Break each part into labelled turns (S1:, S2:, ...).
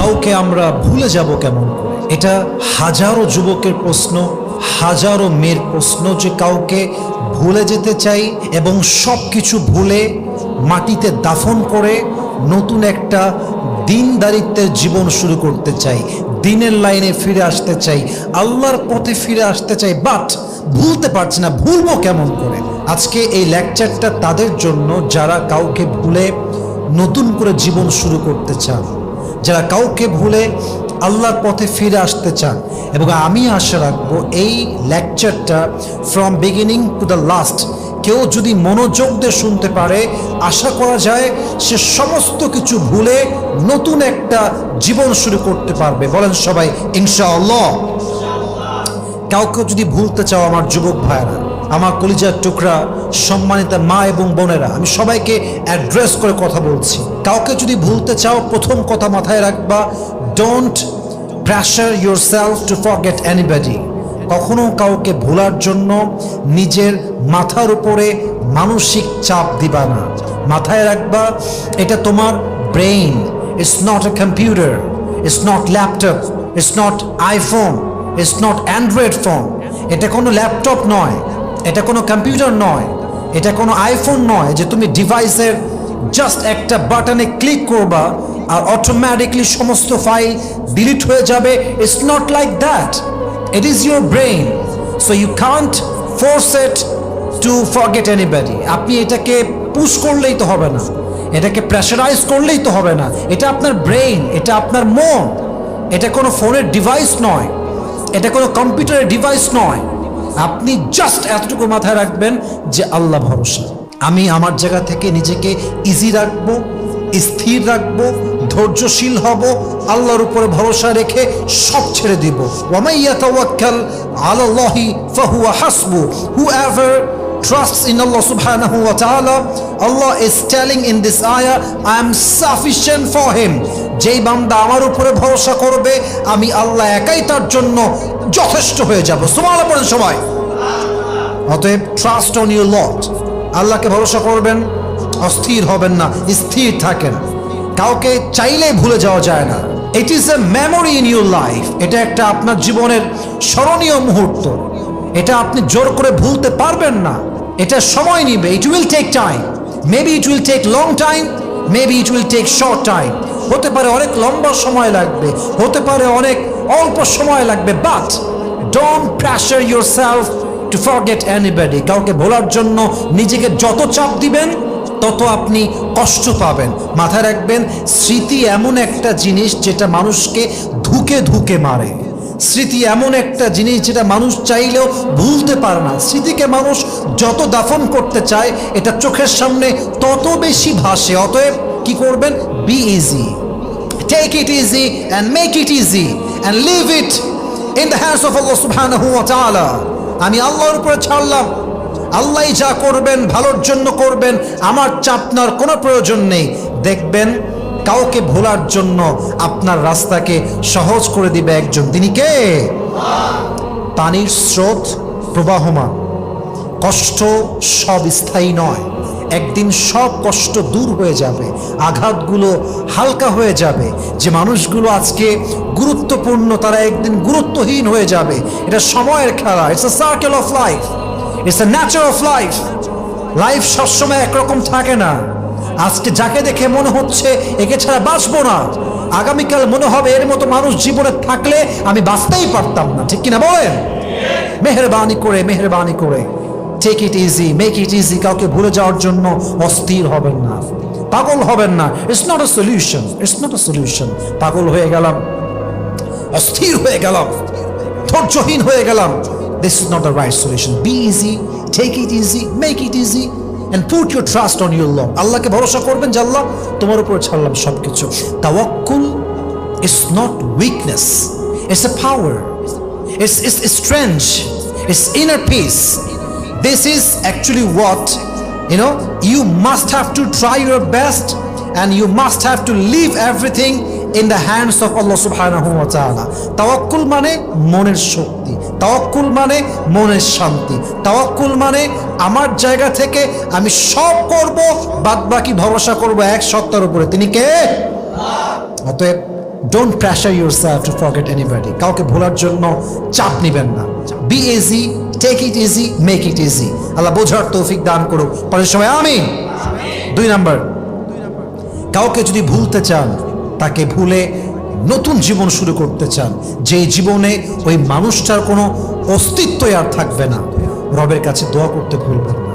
S1: কাউকে আমরা ভুলে যাব কেমন করে? এটা হাজারো যুবকের প্রশ্ন, হাজারো মেয়ের প্রশ্ন যে কাউকে ভুলে যেতে চাই এবং সব কিছু ভুলে মাটিতে দাফন করে নতুন একটা দিনদারিত্বের জীবন শুরু করতে চাই, দিনের লাইনে ফিরে আসতে চাই, আল্লাহর পথে ফিরে আসতে চাই বাট ভুলতে পারছি না, ভুলবো কেমন করে? আজকে এই লেকচারটা তাদের জন্য যারা কাউকে ভুলে নতুন করে জীবন শুরু করতে চান। যারা কাউকে ভুলে আল্লাহর পথে ফিরে আসতে চান এবং আমি আশা রাখব এই লেকচারটা from beginning to the last কেউ যদি মনোযোগ দিয়ে শুনতে পারে, আশা করা যায় সে সমস্ত কিছু ভুলে নতুন একটা জীবন শুরু করতে পারবে। বলেন সবাই, ইনশাআল্লাহ। কাউকে যদি ভুলতে চাও, আমার যুবক ভাইয়েরা আমার কলিজার টুকরা, সম্মানিত মা এবং বোনেরা, আমি সবাইকে অ্যাড্রেস করে কথা বলছি। কাউকে যদি ভুলতে চাও, প্রথম কথা মাথায় রাখবা don't pressure yourself to forget anybody কখনো কাউকে ভোলার জন্য নিজের মাথার উপরে মানসিক চাপ দিবা না। মাথায় রাখবা, এটা তোমার brain it's not a computer it's not laptop it's not iPhone it's not android phone এটা কোনো ল্যাপটপ নয়। এটা কোনো কম্পিউটার নয়, এটা কোনো আইফোন নয় যে তুমি ডিভাইসের জাস্ট একটা বাটনে ক্লিক করবা আর অটোমেটিকলি সমস্ত ফাইল ডিলিট হয়ে যাবে। It's not like that it is your brain so you can't force it to forget anybody আপনি এটাকে পুশ করলেই তো হবে না। এটাকে প্রেশারাইজ করলেই তো হবে না। এটা আপনার ব্রেইন এটা আপনার মন। এটা কোনো ফোনের ডিভাইস নয়। এটা কোনো কম্পিউটারের ডিভাইস নয়। আপনি জাস্ট এতটুকু মাথায় রাখবেন যে আল্লাহ ভরসা। আমি আমার জায়গা থেকে নিজেকে ইজি রাখব, স্থির রাখব, ধৈর্যশীল হব, আল্লাহর উপরে ভরসা রেখে সব ছেড়ে দিব। ওয়ামাইয়া তাওয়াক্কাল আলাল্লাহি ফাহুয়া হাসবু। Whoever trusts in Allah subhanahu wa ta'ala Allah is telling in this ayah, I am sufficient for him. যেই বান্দা আমার উপরে ভরসা করবে, আমি আল্লাহ একাই তার জন্য যথেষ্ট হয়ে যাব। পড়েন সবাই। অতএব ট্রাস্ট অন ইউর লট আল্লাহকে ভরসা করবেন, অস্থির হবেন না, স্থির থাকেন। কাউকে চাইলেই ভুলে যাওয়া যায় না। It is a memory in your life এটা একটা আপনার জীবনের স্মরণীয় মুহূর্ত। এটা আপনি জোর করে ভুলতে পারবেন না। এটা সময় নিবে। It will take time maybe it will take long time maybe it will take short time হতে পারে অনেক লম্বা সময় লাগবে। হতে পারে অনেক অল্প সময় লাগবে but don't pressure yourself to forget anybody কাউকে ভোলার জন্য নিজেকে যত চাপ দিবেন, তত আপনি কষ্ট পাবেন। মাথায় রাখবেন, স্মৃতি এমন একটা জিনিস যেটা মানুষকে ধুকে ধুকে মারে। স্মৃতি এমন একটা জিনিস যেটা মানুষ চাইলেও ভুলতে পারে না। স্মৃতিকে মানুষ যত দাফন করতে চায়, এটা চোখের সামনে তত বেশি ভাসে। অতএব কি করবেন? Be easy take it easy and make it easy and leave it in the hands of Allah সুবহানাহু ওয়া তাআলা আমি আল্লাহর উপরে ছাড়লাম। আল্লাহ যা করবেন, ভালোর জন্য করবেন, আমার চাপনার কোনো প্রয়োজন নেই। দেখবেন, কাউকে ভোলার জন্য আপনার রাস্তাকে সহজ করে দিবে একজন। তিনি কে? পানির স্রোত প্রবাহমান। কষ্ট সব স্থায়ী নয়। একদিন সব কষ্ট দূর হয়ে যাবে, আঘাতগুলো হালকা হয়ে যাবে। যে মানুষগুলো আজকে গুরুত্বপূর্ণ, তারা একদিন গুরুত্বহীন হয়ে যাবে। এটা সময়ের খেলা it's a circle of life it's a nature of life life সবসময় একরকম থাকে না। আজকে যাকে দেখে মনে হচ্ছে একে ছাড়া বাঁচবো না, আগামীকাল মনে হবে এর মতো মানুষ জীবনে থাকলে আমি বাঁচতেই পারতাম না। ঠিক কিনা বলেন? মেহরবানি করে মেহরবানি করে। Take it easy make it easy কাউকে ভুলে যাওয়ার জন্য অস্থির হবেন না। পাগল হবেন না। It's not a solution it's not a solution পাগল হয়ে গেলাম, অস্থির হয়ে গেলাম, ধৈর্যহীন হয়ে গেলাম। This is not the right solution be easy take it easy make it easy and put your trust on your lord আল্লাহকে ভরসা করবেন যে, আল্লাহ, তোমার উপর ছাড়লাম সব কিছু তাওয়াক্কুল is not weakness it's a power it's it's strange it's inner peace this is actually what, you know, you must have to try your best and you must have to leave everything in the hands of Allah subhanahu wa ta'ala. তাওয়াক্কুল মানে মনের শক্তি তাওয়াক্কুল মানে মনের শান্তি তাওয়াক্কুল মানে আমার জায়গা থেকে আমি সব করব বাদ বাকি ভরসা করব এক সত্তার উপরে। তিনি কে? অতএব don't pressure yourself to forget anybody কাউকে ভোলার জন্য চাপ নেবেন না। Be easy take it easy make it easy Allah বোঝার তৌফিক দান করুক। পরের সময় আমি দুই নাম্বার। কাউকে যদি ভুলতে চান, তাকে ভুলে নতুন জীবন শুরু করতে চান। যেই জীবনে ওই মানুষটার কোনো অস্তিত্বই আর থাকবে না। রবের কাছে দোয়া করতে ভুলবেন না।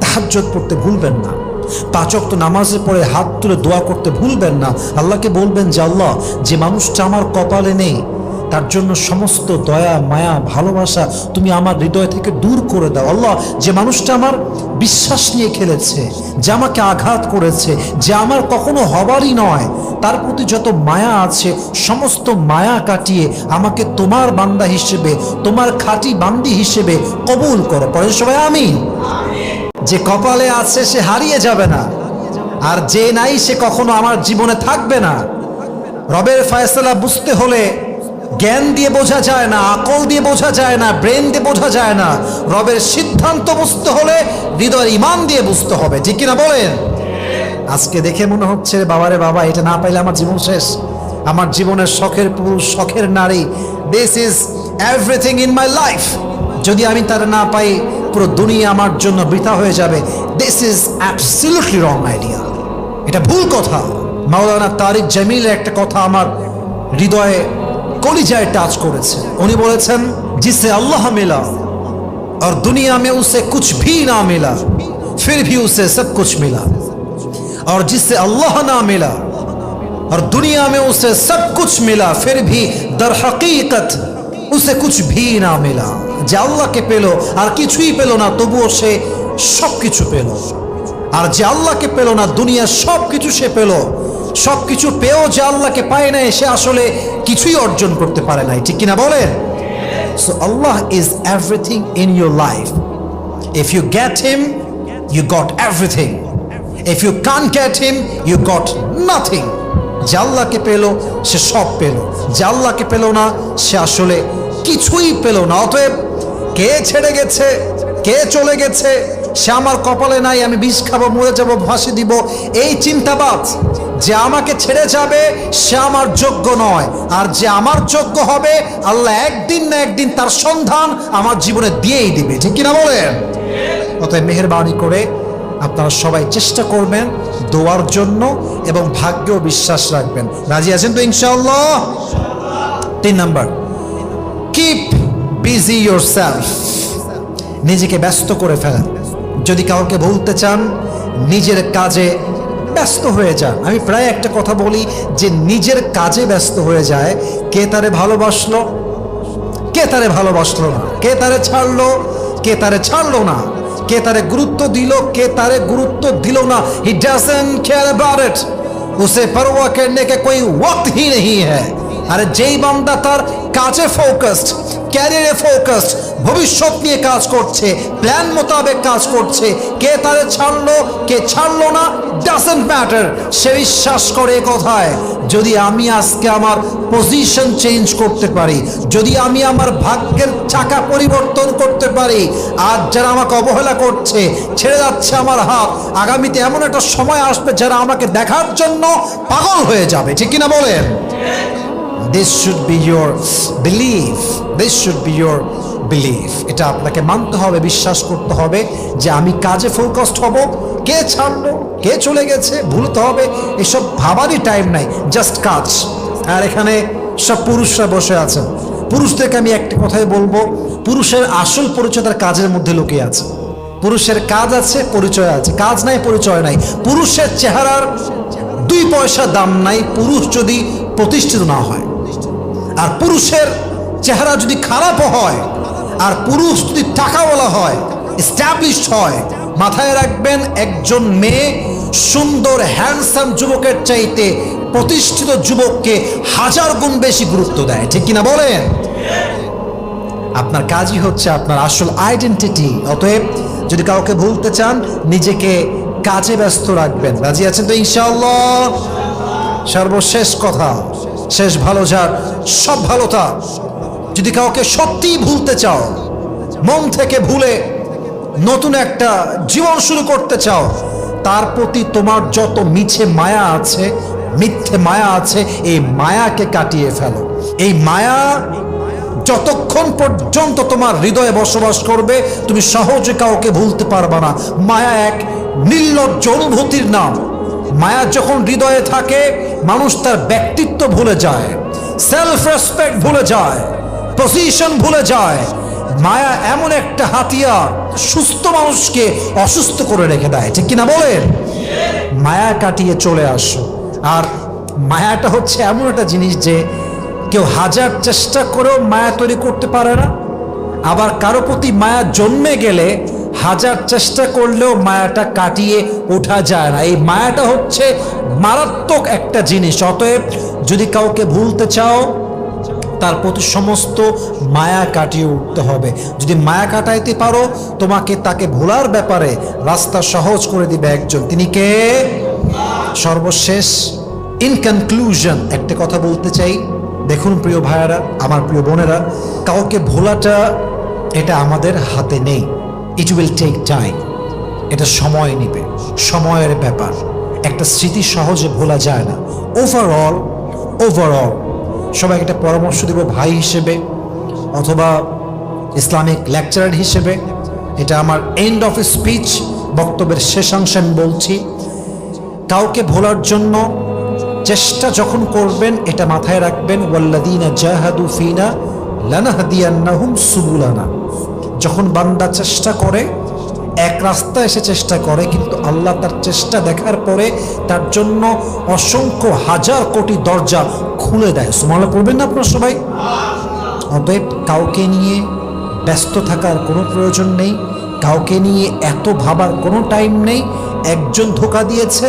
S1: তাহাজ্জত পড়তে ভুলবেন না। পাচক তো নামাজে পরে হাত তুলে দোয়া করতে ভুলবেন না। আল্লাহকে বলবেন যে, আল্লাহ, যে মানুষটা আমার কপালে নেই তার জন্য সমস্ত দয়া, মায়া, ভালোবাসা তুমি আমার হৃদয় থেকে দূর করে দাও। আল্লাহ, যে মানুষটা আমার বিশ্বাস নিয়ে খেলেছে, যে আমাকে আঘাত করেছে, যে আমার কখনো হবারই নয়, তার প্রতি যত মায়া আছে, সমস্ত মায়া কাটিয়ে আমাকে তোমার বান্দা হিসেবে, তোমার খাঁটি বান্দি হিসেবে কবুল করো। পরে সবাই আমি যে কপালে আছে, সে হারিয়ে যাবে না। আর যে নাই, সে কখনো আমার জীবনে থাকবে না। রবের ফয়সলা বুঝতে হলে জ্ঞান দিয়ে বোঝা যায় না, আকল দিয়ে বোঝা যায় না, ব্রেন দিয়ে বোঝা যায় না। রবের সিদ্ধান্ত বুঝতে হলে হৃদয়ের ইমান দিয়ে বুঝতে হবে, ঠিক কিনা বলেন? আজকে দেখে মনে হচ্ছে বাবারে বাবা, এটা না পাইলে আমার জীবন শেষ। আমার জীবনের শখের পুরুষ, শখের নারী this is everything in my life যদি আমি তার না পাই, পুরো দুনিয়া আমার জন্য বৃথা হয়ে যাবে। This is absolutely wrong idea এটা ভুল কথা। মাওলানা তারিক জামিলের একটা কথা আমার হৃদয়ে কলিজায় টাচ করেছে উনি বলেছেন জিসে আল্লাহ মিলা और दुनिया में उसे कुछ भी ना मिला फिर भी उसे सब कुछ मिला और जिससे अल्लाह ना मिला और दुनिया में उसे सब कुछ मिला फिर भी दर हकीकत उसे कुछ भी না মিলা যে আল্লাহকে পেল আর কিছুই পেল না তবুও সে সব কিছু পেল আর যে আল্লাহকে পেল না দুনিয়ার সব কিছু সে পেল সব কিছু পেয়েও যে আল্লাহকে পায় নাই সে আসলে কিছুই অর্জন করতে পারে নাই। ঠিক কিনা বলেন? So Allah is everything in your life If you get Him, you got everything If you can't get Him, you got nothing যে আল্লাহকে পেল সে সব পেল। যে আল্লাহকে পেল না সে আসলে কিছুই পেল না। অতএব কে ছেড়ে গেছে কে চলে গেছে সে আমার কপালে নাই, আমি বিষ খাব, মরে যাব, ফাঁসি দিব। এই চিন্তাবাদ যে আমাকে ছেড়ে যাবে, সে আমার যোগ্য নয়। আর যে আমার যোগ্য হবে, আল্লাহ একদিন না একদিন তার সন্ধান আমার জীবনে দিয়েই দিবে। ঠিক কিনা বলেন? অতএব মেহরবানি করে আপনারা সবাই চেষ্টা করবেন দোয়ার জন্য এবং ভাগ্যেও বিশ্বাস রাখবেন। রাজি আছেন তো ইনশাআল্লাহ? তিন নাম্বার কিপ বিজি ইয়োর নিজেকে ব্যস্ত করে ফেলেন। যদি কাউকে বলতে চান নিজের কাজে ব্যস্ত হয়ে যান আমি প্রায় একটা কথা বলি যে নিজের কাজে ব্যস্ত হয়ে যায় কে তারে ভালোবাসলো কে তারে ভালোবাসলো না কে তারে ছাড়লো কে তারে ছাড়লো না কে তারে গুরুত্ব দিল কে তারে গুরুত্ব দিল না he doesn't care about it उसे परवाह करने का कोई वक्त ही नहीं है আরে যেই বান্দা তার কাজে ফোকাসড ক্যারিয়ারে ফোকাসড ভবিষ্যৎ নিয়ে কাজ করছে প্ল্যান মোতাবেক কাজ করছে, কে তারে ছাড়লো, কে ছাড়লো না ডাজন্ট ম্যাটার সে বিশ্বাস করে কথায়? যদি আমি আজকে আমার পজিশন চেঞ্জ করতে পারি, যদি আমি আমার ভাগ্যের চাকা পরিবর্তন করতে পারি, আজ যারা আমাকে অবহেলা করছে, ছেড়ে যাচ্ছে আমার হাত, আগামীতে এমন একটা সময় আসবে যারা আমাকে দেখার জন্য পাগল হয়ে যাবে, ঠিক কিনা বলেন? This should be your believe this should be your believe এটা আপনাকে মানতে হবে, বিশ্বাস করতে হবে যে আমি কাজে ফোকাসড হব। কে ছাড়লো? কে চলে গেছে? ভুলতে হবে। এসব ভাবারই টাইম নাই জাস্ট কাজ। আর এখানে সব পুরুষরা বসে আছেন। পুরুষদেরকে আমি একটা কথাই বলব, পুরুষের আসল পরিচয় তার কাজের মধ্যে লুকিয়ে আছে। পুরুষের কাজ আছে, পরিচয় আছে। কাজ নাই, পরিচয় নাই। পুরুষের চেহারার দুই পয়সা দাম নাই। পুরুষ যদি প্রতিষ্ঠিত না হয় আর পুরুষের চেহারা যদি খারাপও হয়, আর পুরুষ যদি টাকাওয়ালা হয় এস্টাবলিশড হয়, মাথায় রাখবেন একজন মেয়ে সুন্দর হ্যান্ডসাম যুবকের চাইতে প্রতিষ্ঠিত যুবককে হাজার গুণ বেশি গুরুত্ব দেয়। ঠিক কিনা বলেন? আপনার কাজই হচ্ছে আপনার আসল আইডেন্টিটি অতএব যদি কাউকে ভুলতে চান, নিজেকে কাজে ব্যস্ত রাখবেন। রাজি আছেন তো ইনশাআল্লাহ? সর্বশেষ কথা। শেষ ভালো যার, সব ভালো তার। যদি কাউকে সত্যিই ভুলতে চাও, মন থেকে ভুলে নতুন একটা জীবন শুরু করতে চাও, তার প্রতি তোমার যত মিছে মায়া আছে, মিথ্যে মায়া আছে, এই মায়াকে কাটিয়ে ফেলো। এই মায়া যতক্ষণ পর্যন্ত তোমার হৃদয়ে বসবাস করবে, তুমি সহজে কাউকে ভুলতে পারবে না। মায়া এক নির্লজ্জ অনুভূতির নাম। মায়া যখন হৃদয়ে থাকে, মানুষ তার ব্যক্তিত্ব ভুলে যায় সেলফ রেসপেক্ট ভুলে যায় পজিশন ভুলে যায়। মায়া এমন একটা হাতিয়ার সুস্থ মানুষকে অসুস্থ করে রেখে দেয়। ঠিক কিনা বলেন? মায়া কাটিয়ে চলে আসো। আর মায়াটা হচ্ছে এমন একটা জিনিস যে কেউ হাজার চেষ্টা করেও মায়া তৈরি করতে পারে না। আবার কারও প্রতি মায়া জন্মে গেলে হাজার চেষ্টা করলেও মায়াটা কাটিয়ে ওঠা যায় না। এই মায়াটা হচ্ছে মারাত্মক একটা জিনিস। অতএব যদি কাউকে ভুলতে চাও, তার প্রতি সমস্ত মায়া কাটিয়ে উঠতে হবে। যদি মায়া কাটাইতে পারো, তোমাকে তাকে ভোলার ব্যাপারে রাস্তা সহজ করে দিবে একজন। তিনি কে? সর্বশেষ ইন কনক্লুশন একটা কথা বলতে চাই। দেখুন প্রিয় ভাইয়ারা, আমার প্রিয় বোনেরা, কাউকে ভোলাটা, এটা আমাদের হাতে নেই। ইট উইল টেক টাইম এটা সময় নেবে। সময়ের ব্যাপার। একটা স্মৃতি সহজে ভোলা যায় না। ওভারঅল ওভারঅল সবাই একটা পরামর্শ দেব ভাই হিসেবে অথবা ইসলামিক লেকচারার হিসেবে। এটা আমার এন্ড অফ স্পিচ বক্তব্যের শেষাংশে আমি বলছি, কাউকে ভোলার জন্য চেষ্টা যখন করবেন, এটা মাথায় রাখবেন ওয়াল্লাদিনা জাহাদু ফিনা লানাহাদিয়ান্নাহুম সুবুলানা। যখন বান্দা চেষ্টা করে, এক রাস্তা এসে চেষ্টা করে, কিন্তু আল্লাহ তার চেষ্টা দেখার পরে তার জন্য অসংখ্য হাজার কোটি দরজা খুলে দেয়। সুমালা করবেন না আপনার সবাই? অতএব কাউকে নিয়ে ব্যস্ত থাকার কোনো প্রয়োজন নেই, কাউকে নিয়ে এত ভাবার কোনো টাইম নেই। একজন ধোকা দিয়েছে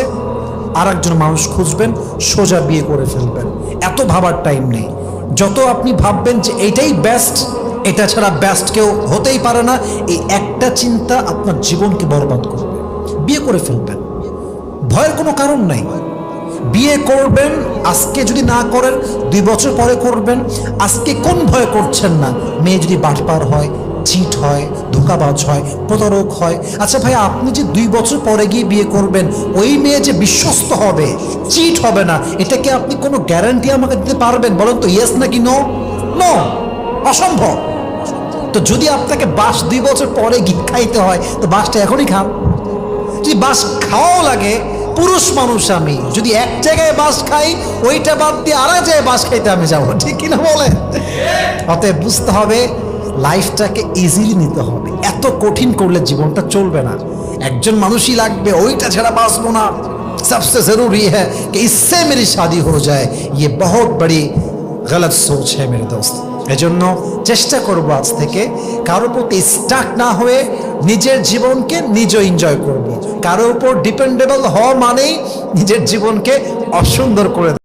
S1: আর একজন মানুষ খুঁজবেন, সোজা বিয়ে করে ফেলবেন। এত ভাবার টাইম নেই। যত আপনি ভাববেন যে এইটাই বেস্ট এটা ছাড়া বেস্ট কেউ হতেই পারে না। এই একটা চিন্তা আপনার জীবনকে বরবাদ করবে। বিয়ে করে ফেলবেন। ভয়ের কোনো কারণ নাই। বিয়ে করবেন, আজকে যদি না করেন, দুই বছর পরে করবেন। আজকে কোন ভয় করছেন না? মেয়ে যদি বাটপার হয়, চিট হয়, ধোকাবাজ হয়, প্রতারক হয়। আচ্ছা ভাই, আপনি যে দুই বছর পরে গিয়ে বিয়ে করবেন, ওই মেয়ে যে বিশ্বস্ত হবে, চিট হবে না এটাকে আপনি কোনো গ্যারান্টি আমাকে দিতে পারবেন বলেন তো ইয়েস নাকি নো নো অসম্ভব! তো যদি আপনাকে বাস দুই বছর পরে গিয়ে খাইতে হয় তো বাসটা এখনই খান যদি বাস খাওয়াও লাগে পুরুষ মানুষ আমি যদি এক জায়গায় বাস খাই ওইটা বাদ দিয়ে আর এক জায়গায় বাস খাইতে আমি যাবো ঠিক কিনা বলে অতএব বুঝতে হবে লাইফটাকে ইজিলি নিতে হবে এত কঠিন করলে জীবনটা চলবে না একজন মানুষই লাগবে ওইটা ছাড়া বাঁচবো না सबसे जरूरी है कि इससे मेरी शादी हो जाए ये बहुत बड़ी गलत सोच है मेरे दोस्त এজন্য চেষ্টা করব আজ থেকে কারও প্রতি স্টাক না হয়ে নিজের জীবনকে নিজে এনজয় করব। কারও উপর ডিপেন্ডেবল হওয়া মানেই নিজের জীবনকে অসুন্দর করে